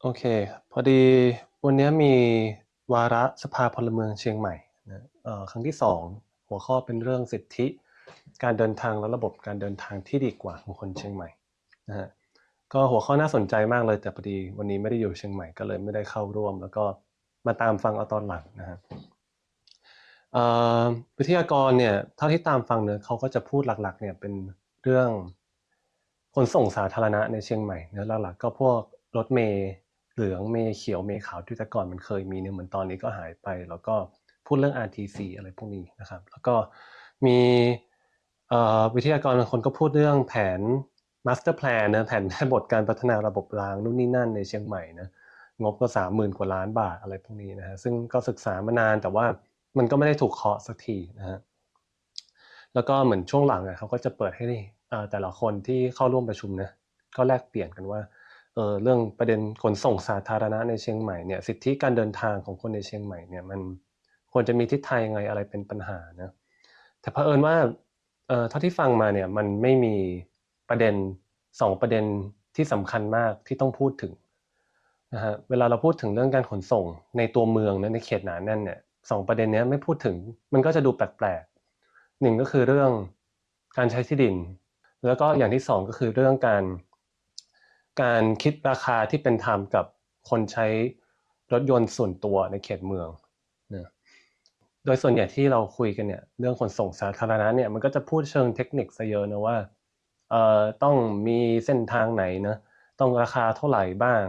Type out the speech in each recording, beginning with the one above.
โอเค พอดีวันนี้มีวาระสภาพลเมืองเชียงใหม่นะครั้งที่สองหัวข้อเป็นเรื่องสิทธิการเดินทางและระบบการเดินทางที่ดีกว่าของคนเชียงใหม่นะฮะก็หัวข้อน่าสนใจมากเลยแต่พอดีวันนี้ไม่ได้อยู่เชียงใหม่ก็เลยไม่ได้เข้าร่วม แล้วก็มาตามฟังเอาตอนหลังนะฮะวิทยากรเนี่ยเท่าที่ตามฟังเนี่ยเขาก็จะพูดหลักๆเนี่ยเป็นเรื่อง ขนส่งสาธารณะในเชียงใหม่เนื้อหลักๆก็พวกรถเมล์เหลืองเมล์เขียวเมล์ขาวที่แต่ก่อนมันเคยมีเนี่ยเหมือนตอนนี้ก็หายไป แล้วก็พูดเรื่อง RTC อะไรพวกนี้นะครับ แล้วก็มีวิทยากรบางคนก็พูดเรื่องแผน master plan นะแผนแม่บทการพัฒนาระบบรางนู่นนี่นั่นในเชียงใหม่นะงบก็สามหมื่นกว่าล้านบาทอะไรพวกนี้นะฮะซึ่งก็ศึกษามานานแต่ว่ามันก็ไม่ได้ถูกเคาะสักทีนะฮะแล้วก็เหมือนช่วงหลังอะเขาก็จะเปิดให้เอ่อ แต่ละคนที่เข้าร่วมประชุมนะก็แลกเปลี่ยนกันว่าเออเรื่องประเด็นขนส่งสาธารณะในเชียงใหม่เนี่ยสิทธิการเดินทางของคนในเชียงใหม่เนี่ยมันควรจะมีทิศทางยังไงอะไรเป็นปัญหานะแต่เผอิญว่าเออเท่าที่ฟังมาเนี่ยมันไม่มีประเด็นสองประเด็นที่สำคัญมากที่ต้องพูดถึงนะฮะเวลาเราพูดถึงเรื่องการขนส่งในตัวเมืองนะในเขตหนาแน่นเนี่ยสองประเด็นนี้ไม่พูดถึงมันก็จะดูแปลกๆหนึ่งก็คือเรื่องการใช้ที่ดิน แล้วก็อย่างที่สองก็คือเรื่องการการคิดราคาที่เป็นธรรมกับคนใช้รถยนต์ส่วนตัวในเขตเมืองนะโดยส่วนใหญ่ที่เราคุยกันเนี่ยเรื่องขนส่งสาธารณะเนี่ยมันก็จะพูดเชิงเทคนิคซะเยอะนะว่าเอ่อต้องมีเส้นทางไหนนะต้องราคาเท่าไหร่บ้าง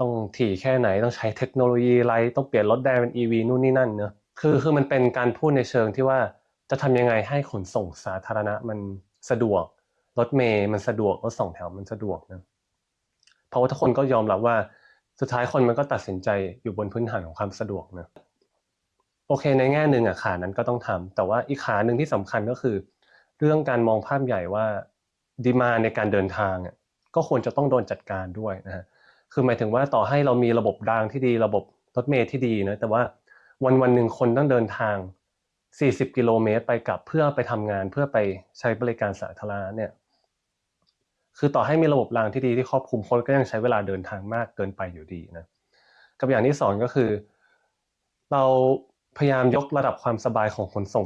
ต้องถี่แค่ไหนต้องใช้เทคโนโลยีอะไรต้องเปลี่ยนรถแดงเป็น EV นู่นนี่นั่นเนอะคือคือมันเป็นการพูดในเชิงที่ว่าจะทำยังไงให้ขนส่งสาธารณะมันสะดวก รถเมย์มันสะดวกรถสองแถวมันสะดวกนะเพราะว่าทุกคนก็ยอมรับว่าสุดท้ายคนมันก็ตัดสินใจอยู่บนพื้นฐานของความสะดวกนะโอเคในแง่หนึ่งอะขานั้นก็ต้องทำแต่ว่าอีกขาหนึ่งที่สำคัญก็คือ เรื่องการมองภาพใหญ่ว่าดีมาในการเดินทางอะก็ควรจะต้องโดนจัดการด้วยนะฮะคือหมายถึงว่าต่อให้เรามีระบบรางที่ดีระบบรถเมล์ที่ดีนะแต่ว่าวันวันหนึ่งคนต้องเดินทาง 40 กิโลเมตรไปกลับเพื่อไปทำงานเพื่อไปใช้บริการสาธารณะเนี่ย คือต่อให้มีระบบรางที่ดีที่ครอบคลุมคนก็ยังใช้เวลาเดินทางมากเกินไปอยู่ดีนะกับอย่างที่สองก็คือ เราพยายามยกระดับความสบายของขนส่ง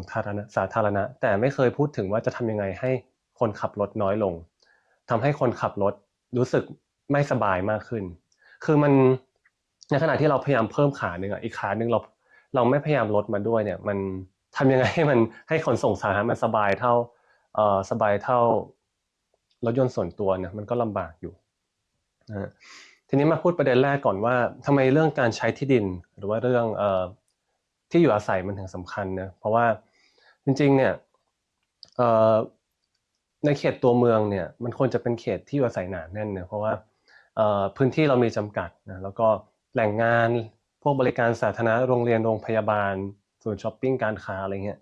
สาธารณะ แต่ไม่เคยพูดถึงว่าจะทำยังไงให้คนขับรถน้อยลงทำให้คนขับรถรู้สึกไม่สบายมากขึ้น คือมันในขณะที่เราพยายามเพิ่มขาหนึ่งอะอีกขาหนึ่งเราเราไม่พยายามลดมาด้วยเนี่ย มันทำยังไงให้มันให้ขนส่งสาธารณะมันสบายเท่าเอ่อสบายเท่า รถยนต์ส่วนตัวนี่ยมันก็ลำบากอยู่นะทีนี้มาพูดประเด็นแรกก่อนว่าทำไมเรื่องการใช้ที่ดิน หรือว่าเรื่องอที่อยู่อาศัยมันถึงสำคัญนะเพราะว่าจริงๆเนี่ยในเขตตัวเมืองเนี่ยมันควรจะเป็นเขตที่อยู่อาศัยหนาแน่นเนะเพราะว่าพื้นที่เรามีจำกัดนะแล้วก็แหล่งงานพวกบริการสาธารณะโรงเรียนโรงพยาบาลศูนย์ช้อปปิ้งการค้าอะไรเงี้ย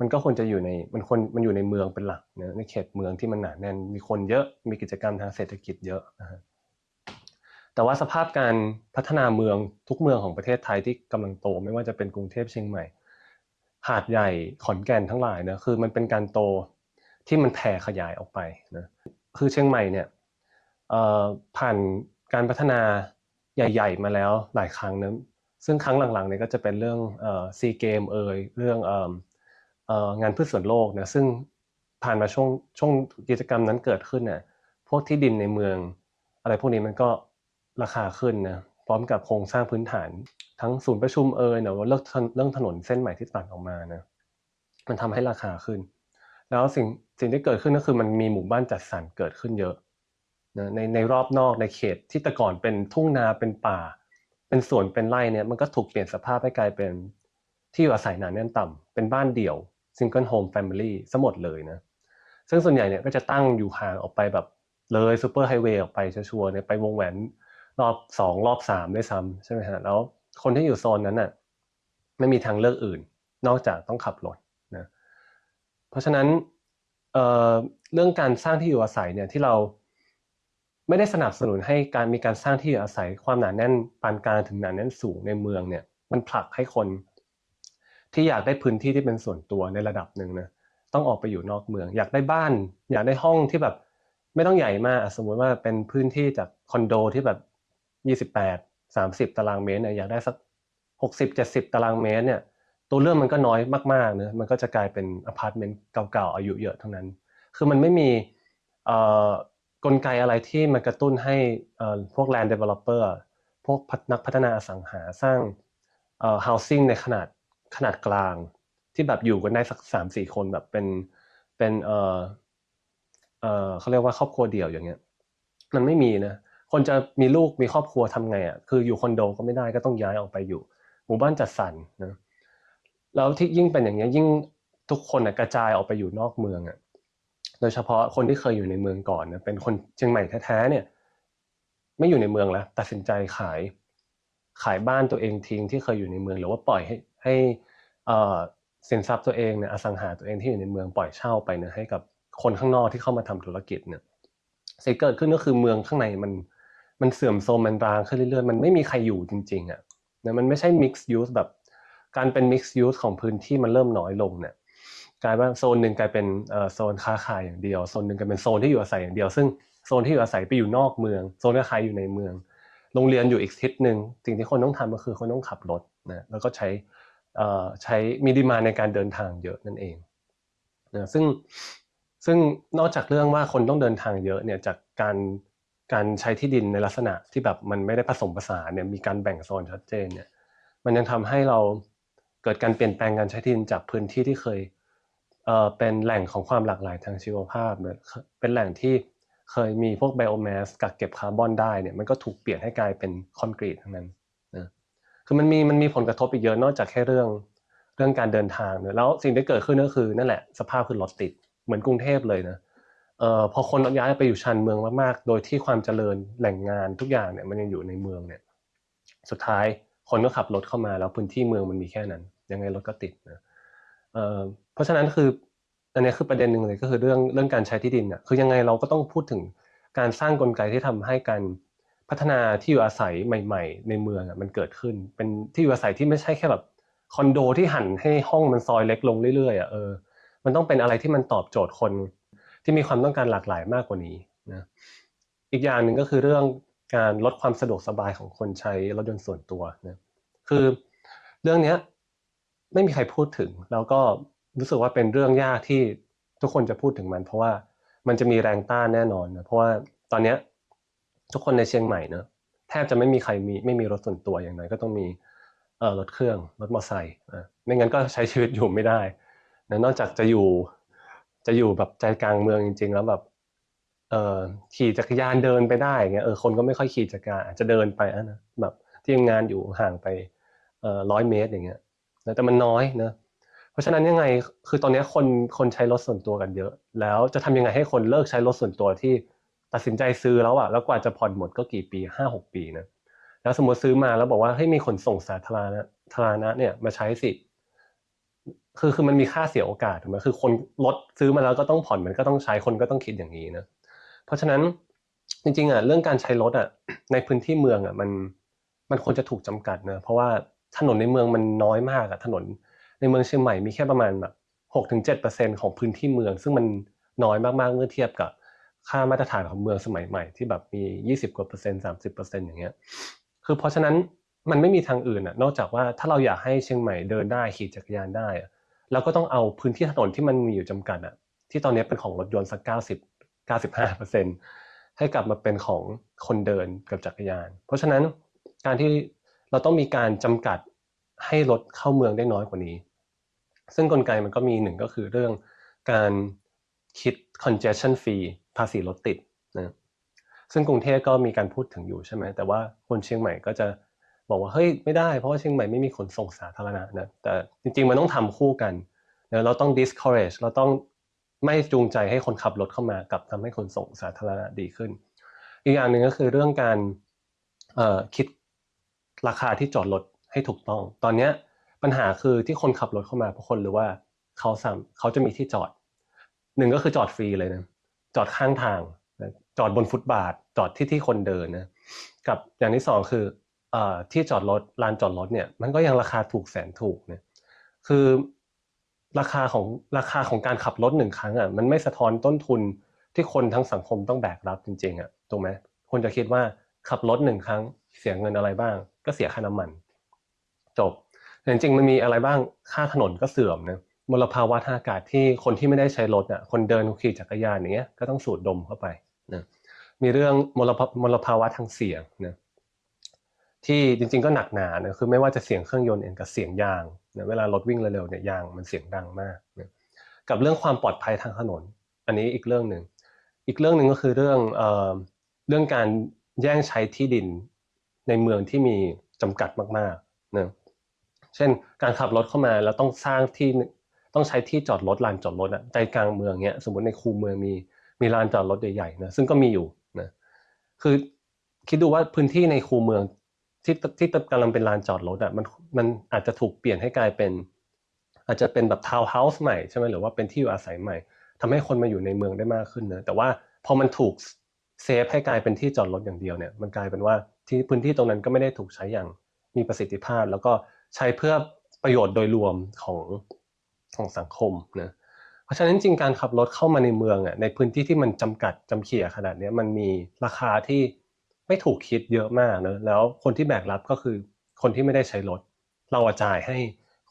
มันก็ควรจะอยู่ในมันควรมันอยู่ในเมืองเป็นหลักนะในเขตเมืองที่มันหนาแน่นมีคนเยอะมีกิจกรรมทางเศรษฐกิจเยอะนะฮะแต่ว่าสภาพการพัฒนาเมืองทุกเมืองของประเทศไทยที่กำลังโต ไม่ว่าจะเป็นกรุงเทพเชียงใหม่หาดใหญ่ขอนแก่นทั้งหลายนะคือมันเป็นการโตที่มันแผ่ขยายออกไปนะคือเชียงใหม่เนี่ยผ่านการพัฒนาใหญ่ ๆ มาแล้วหลายครั้งนะซึ่งครั้งหลังๆเนี่ยก็จะเป็นเรื่องซีเกมเอ่ยเรื่อง งานพืชสวนโลกนะซึ่งผ่านมาช่วงช่วงกิจกรรมนั้นเกิดขึ้นเนี่ยพวกที่ดินในเมือง อะไรพวกนี้มันก็ราคาขึ้นนะพร้อมกับโครงสร้างพื้นฐาน ทั้งศูนย์ประชุมเอ่ยเนาะเรื่องเรื่องถนนเส้นใหม่ที่ตัดออกมานะมันทำให้ราคาขึ้น แล้วสิ่งสิ่งที่เกิดขึ้นก็คือมันมีหมู่บ้านจัดสรรเกิดขึ้นเยอะนะในในรอบนอกในเขตที่แต่ก่อนเป็นทุ่งนาเป็นป่า เป็นสวนเป็นไร่เนี่ยมันก็ถูกเปลี่ยนสภาพให้กลายเป็นที่อยู่อาศัยหนาแน่นต่ำเป็นบ้านเดี่ยว ซิงเกิลโฮมแฟมิลี่ซะหมดเลยนะ ซึ่งส่วนใหญ่เนี่ยก็จะตั้งอยู่ห่างออกไปแบบเลยซูเปอร์ไฮเวย์ออกไปชัวร์เนี่ยไปวงแหวนรอบสองรอบสามด้วยซ้ำใช่ไหมฮะแล้วคนที่อยู่โซนนั้นน่ะไม่มีทางเลือกอื่น นอกจากต้องขับรถนะเพราะฉะนั้นเเรื่องการสร้างที่อยู่อาศัยเนี่ยที่เราไม่ได้สนับสนุนให้การมีการสร้างที่อยู่อาศัยความหนาแน่นปานกลางถึงหนาแน่นสูงในเมืองเนี่ยมันผลักให้คน ที่อยากได้พื้นที่ที่เป็นส่วนตัวในระดับหนึ่งนะต้องออกไปอยู่นอกเมือง อยากได้บ้าน อยากได้ห้องที่แบบไม่ต้องใหญ่มากสมมุติว่าเป็นพื้นที่จากคอนโดที่แบบยี่สิบแปดสามสิบตารางเมตรเนี่ยอยากได้สักหกสิบเจ็ดสิบตารางเมตรเนี่ยตัวเรื่องมันก็น้อยมากๆเนะมันก็จะกลายเป็นอพาร์ตเมนต์เก่าๆอายุเยอะทั้งนั้น คือมันไม่มีกลไกอะไรที่มันกระตุ้นให้พวก land developer พวกนักพัฒนาอสังหาสร้าง housing ในขนาด ขนาดกลาง ที่แบบอยู่กันได้สักสามสี่คนแบบเป็นเป็นเออเออเขาเรียกว่าครอบครัวเดี่ยวอย่างเงี้ย มันไม่มีนะคนจะมีลูกมีครอบครัวทำไงอะคืออยู่คอนโดก็ไม่ได้ก็ต้องย้ายออกไปอยู่ หมู่บ้านจัดสรรนะแล้วที่ยิ่งเป็นอย่างเงี้ยยิ่งทุกคนกระจายออกไปอยู่นอกเมืองอะโดยเฉพาะคนที่เคยอยู่ในเมืองก่อนนะเป็นคนเชียงใหม่แท้ๆเนี่ย ไม่อยู่ในเมืองแล้วตัดสินใจขายขายบ้านตัวเองทิ้งที่เคยอยู่ในเมืองหรือว่าปล่อยให้ ให้สินทรัพย์ตัวเองเนี่ยอสังหาตัวเองที่อยู่ในเมืองปล่อยเช่าไปเนี่ยให้กับคนข้างนอกที่เข้ามาทำธุรกิจเนี่ยสิ่งเกิดขึ้นก็คือเมืองข้างในมันมันเสื่อมโทรมมันรางขึ้นเรื่อยๆ มันไม่มีใครอยู่จริงๆอะนะมันไม่ใช่ mixed use แบบการเป็น mixed use ของพื้นที่มันเริ่มน้อยลงเนี่ยกลายว่าโซนหนึ่งกลายเป็นโซนค้าขายอย่างเดียวโซนหนึ่งกลายเป็นโซนที่อยู่อาศัยอย่างเดียว ซึ่งโซนที่อยู่อาศัยไปอยู่นอกเมือง โซนค้าขายอยู่ในเมือง โรงเรียนอยู่อีกทิศหนึ่งสิ่งที่คนต้องทำก็คือคนต้องขับรถนะแล้วก็ใช้ ใช้มีดีมาในการเดินทางเยอะนั่นเองนะซึ่งซึ่งนอกจากเรื่องว่าคนต้องเดินทางเยอะเนี่ยจากการการใช้ที่ดินในลักษณะที่แบบมันไม่ได้ผสมผสานเนี่ยมีการแบ่งโซนชัดเจนเนี่ยมันยังทำให้เราเกิดการเปลี่ยนแปลงการใช้ที่ดินจากพื้นที่ที่เคยเอ่อเป็นแหล่งของความหลากหลายทางชีวภาพเป็นแหล่งที่เคยมีพวกไบโอแมสกักเก็บคาร์บอนได้เนี่ยมันก็ถูกเปลี่ยนให้กลายเป็นคอนกรีตทั้งนั้น คือมันมีมันมีผลกระทบอีกเยอะนอกจากแค่เรื่องเรื่องการเดินทางเนี่ยแล้วสิ่งที่เกิดขึ้นก็คือนั่นแหละสภาพคือรถติดเหมือนกรุงเทพเลยนะเอ่อพอคนย้ายไปอยู่ชานเมืองมากๆ โดยที่ความเจริญแหล่งงานทุกอย่างเนี่ยมันยังอยู่ในเมืองเนี่ย สุดท้ายคนก็ขับรถเข้ามาแล้วพื้นที่เมืองมันมีแค่นั้น ยังไงรถก็ติดนะเอ่อเพราะฉะนั้นคืออันนี้คือประเด็นหนึ่งเลยก็คือเรื่องเรื่องการใช้ที่ดินอะคือยังไงเราก็ต้องพูดถึงการสร้างกลไกที่ทำให้การ พัฒนาที่อยู่อาศัยใหม่ ๆ ในเมืองมันเกิดขึ้น เป็นที่อยู่อาศัยที่ไม่ใช่แค่แบบคอนโดที่หันให้ห้องมันซอยเล็กลงเรื่อยๆอะเออมันต้องเป็นอะไรที่มันตอบโจทย์คนที่มีความต้องการหลากหลายมากกว่านี้นะอีกอย่างหนึ่งก็คือเรื่องการลดความสะดวกสบายของคนใช้รถยนต์ส่วนตัวนะคือเรื่องนี้ไม่มีใครพูดถึง แล้วก็รู้สึกว่าเป็นเรื่องยากที่ทุกคนจะพูดถึงมัน เพราะว่ามันจะมีแรงต้านแน่นอนนะเพราะว่าตอนเนี้ย ทุกคนในเชียงใหม่เนะแทบจะไม่มีใครมีไม่มีรถส่วนตัวอย่างไรก็ต้องมีเอ่อรถเครื่องรถมอเตอร์ไซค์นะไม่งั้นก็ใช้ชีวิตอยู่ไม่ได้นะนอกจากจะอยู่จะอยู่แบบใจกลางเมืองจริง ๆ แล้วแบบเอ่อขี่จักรยานเดินไปได้เงี้ยเออคนก็ไม่ค่อยขี่จักรยานอาจจะเดินไปนะแบบที่ทำงานอยู่ห่างไปเอ่อร้อยเมตรอย่างเงี้ยแต่มันน้อยนะเพราะฉะนั้นยังไงคือตอนนี้คนคนใช้รถส่วนตัวกันเยอะ แล้วจะทำยังไงให้คนเลิกใช้รถส่วนตัวที่ ตัดสินใจซื้อแล้วอะแล้วกว่าจะผ่อนหมดก็กี่ปีห้าหกปีนะแล้วสมมติซื้อมาแล้วบอกว่าให้มีขนส่งสาธารณะธารณะเนี่ยมาใช้สิ คือคือมันมีค่าเสียโอกาสถูกไหมคือคนรถซื้อมาแล้วก็ต้องผ่อนมันก็ต้องใช้คนก็ต้องคิดอย่างนี้นะเพราะฉะนั้นจริงๆอะเรื่องการใช้รถอะในพื้นที่เมืองอะมันมันควรจะถูกจำกัดนะเพราะว่าถนนในเมืองมันน้อยมากอะถนนในเมืองเชียงใหม่มีแค่ประมาณแบบหกถึงเจ็ดเปอร์เซ็นของพื้นที่เมือง ซึ่งมันน้อยมากๆเมื่อเทียบกับ ค่ามาตรฐานของเมืองสมัยใหม่ ที่แบบมียี่สิบกว่าเปอร์เซ็นต์สามสิบเปอร์เซ็นต์อย่างเงี้ยคือเพราะฉะนั้นมันไม่มีทางอื่นอะนอกจากว่าถ้าเราอยากให้เชียงใหม่เดินได้ขี่จักรยานได้เราก็ต้องเอาพื้นที่ถนนที่มันมีอยู่จำกัดอะที่ตอนนี้เป็นของรถยนต์สักเก้าสิบเก้าสิบห้าเปอร์เซ็นต์ให้กลับมาเป็นของคนเดินกับจักรยาน เพราะฉะนั้นการที่เราต้องมีการจำกัดให้รถเข้าเมืองได้น้อยกว่านี้ ซึ่งกลไกมันก็มีหนึ่งก็คือเรื่องการคิด congestion fee ภาษีรถติดนะซึ่งกรุงเทพก็มีการพูดถึงอยู่ใช่ไหมแต่ว่าคนเชียงใหม่ก็จะบอกว่าเฮ้ยไม่ได้เพราะว่าเชียงใหม่ไม่มีขนส่งสาธารณะนะแต่จริงๆมันต้องทำคู่กันเราต้อง discourage เราต้องไม่จูงใจให้คนขับรถเข้ามากับทำให้ขนส่งสาธารณะดีขึ้น อีกอย่างหนึ่งก็คือเรื่องการคิดราคาที่จอดรถให้ถูกต้อง ตอนนี้ปัญหาคือที่คนขับรถเข้ามาเพราะคนหรือว่าเขาสามเขาจะมีที่จอดหนึ่งก็คือจอดฟรีเลยนะ จอดข้างทางจอดบนฟุตบาท จอดที่ที่คนเดินนะกับอย่างที่สองคือที่จอดรถลานจอดรถเนี่ยมันก็ยังราคาถูกแสนถูกเนี่ยคือราคาของราคาของการขับรถหนึ่งครั้งอะมันไม่สะท้อนต้นทุนที่คนทั้งสังคมต้องแบกรับจริงๆอะถูกไหมคนจะคิดว่าขับรถหนึ่งครั้งเสียเงินอะไรบ้าง ก็เสียค่าน้ำมัน จบแต่จริงๆมันมีอะไรบ้างค่าถนนก็เสื่อมนะ มลภาวะทางอากาศที่คนที่ไม่ได้ใช้รถอะคนเดินขี่จักรยานอย่างเงี้ยก็ต้องสูดดมเข้าไปนะมีเรื่องมลภามลภาวะทางเสียงนะที่จริงๆก็หนักหนานะคือไม่ว่าจะเสียงเครื่องยนต์เองกับเสียงยางนะเวลารถวิ่งเร็วๆเนี่ยยางมันเสียงดังมากนะกับเรื่องความปลอดภัยทางถนน อันนี้อีกเรื่องหนึ่งอีกเรื่องหนึ่งก็คือเรื่องเอ่อเรื่องการแย่งใช้ที่ดินในเมืองที่มีจำกัดมากๆนะเช่นการขับรถเข้ามาแล้วต้องสร้างที่ ต้องใช้ที่จอดรถลานจอดรถอะใจกลางเมืองเนี้ยสมมติในคูเมืองมีมีลานจอดรถใหญ่ๆนะซึ่งก็มีอยู่นะคือคิดดูว่าพื้นที่ในคูเมืองที่ที่กำลังเป็นลานจอดรถอะมันมันอาจจะถูกเปลี่ยนให้กลายเป็น อาจจะเป็นแบบทาวน์เฮาส์ใหม่ใช่ไหมหรือว่าเป็นที่อยู่อาศัยใหม่ทำให้คนมาอยู่ในเมืองได้มากขึ้นนะแต่ว่าพอมันถูกเซฟให้กลายเป็นที่จอดรถอย่างเดียวเนี่ยมันกลายเป็นว่าที่พื้นที่ตรงนั้นก็ไม่ได้ถูกใช้อย่างมีประสิทธิภาพ แล้วก็ใช้เพื่อประโยชน์โดยรวมของ ของสังคมนะเพราะฉะนั้นจริงการขับรถเข้ามาในเมืองอะในพื้นที่ที่มันจำกัดจำเขี่ยขนาดนี้มันมีราคาที่ไม่ถูกคิดเยอะมากนะแล้วคนที่แบกรับก็คือคนที่ไม่ได้ใช้รถ เราจ่ายให้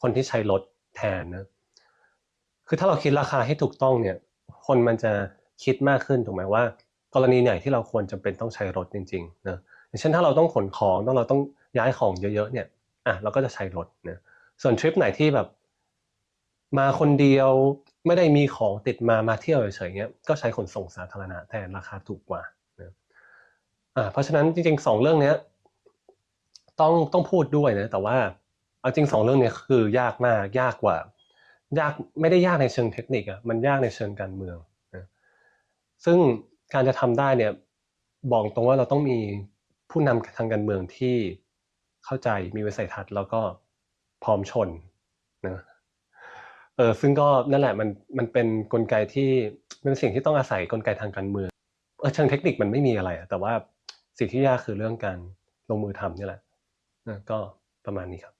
คนที่ใช้รถแทนนะคือถ้าเราคิดราคาให้ถูกต้องเนี่ย คนมันจะคิดมากขึ้นถูกไหมว่า กรณีไหนที่เราควรจำเป็นต้องใช้รถจริงๆนะอย่างเช่นถ้าเราต้องขนของต้องเราต้องย้ายของเยอะๆเนี่ยอะเราก็จะใช้รถนะส่วนทริปไหนที่แบบ มาคนเดียวไม่ได้มีของติดมามาเที่ยวเฉยๆเงี้ยก็ใช้ขนส่งสาธารณะแทนราคาถูกกว่านะอ่าเพราะฉะนั้นจริงๆสองเรื่องเนี้ยต้องต้องพูดด้วยนะแต่ว่าเอาจริงสองเรื่องเนี้ยคือยากมากยากกว่า ยากไม่ได้ยากในเชิงเทคนิคอะมันยากในเชิงการเมืองนะซึ่งการจะทำได้เนี่ยบอกตรงว่าเราต้องมีผู้นำทางการเมืองที่เข้าใจมีวิสัยทัศน์แล้วก็พร้อมชนนะ เออซึ่งก็นั่นแหละมันมันเป็นนกลไกที่เป็นสิ่งที่ต้องอาศัยกลไกทางการเมืองเออเชิงเทคนิคมันไม่มีอะไร แต่ว่าสิ่งที่ยากคือเรื่องการลงมือทำนี่แหละนะก็ประมาณนี้ครับ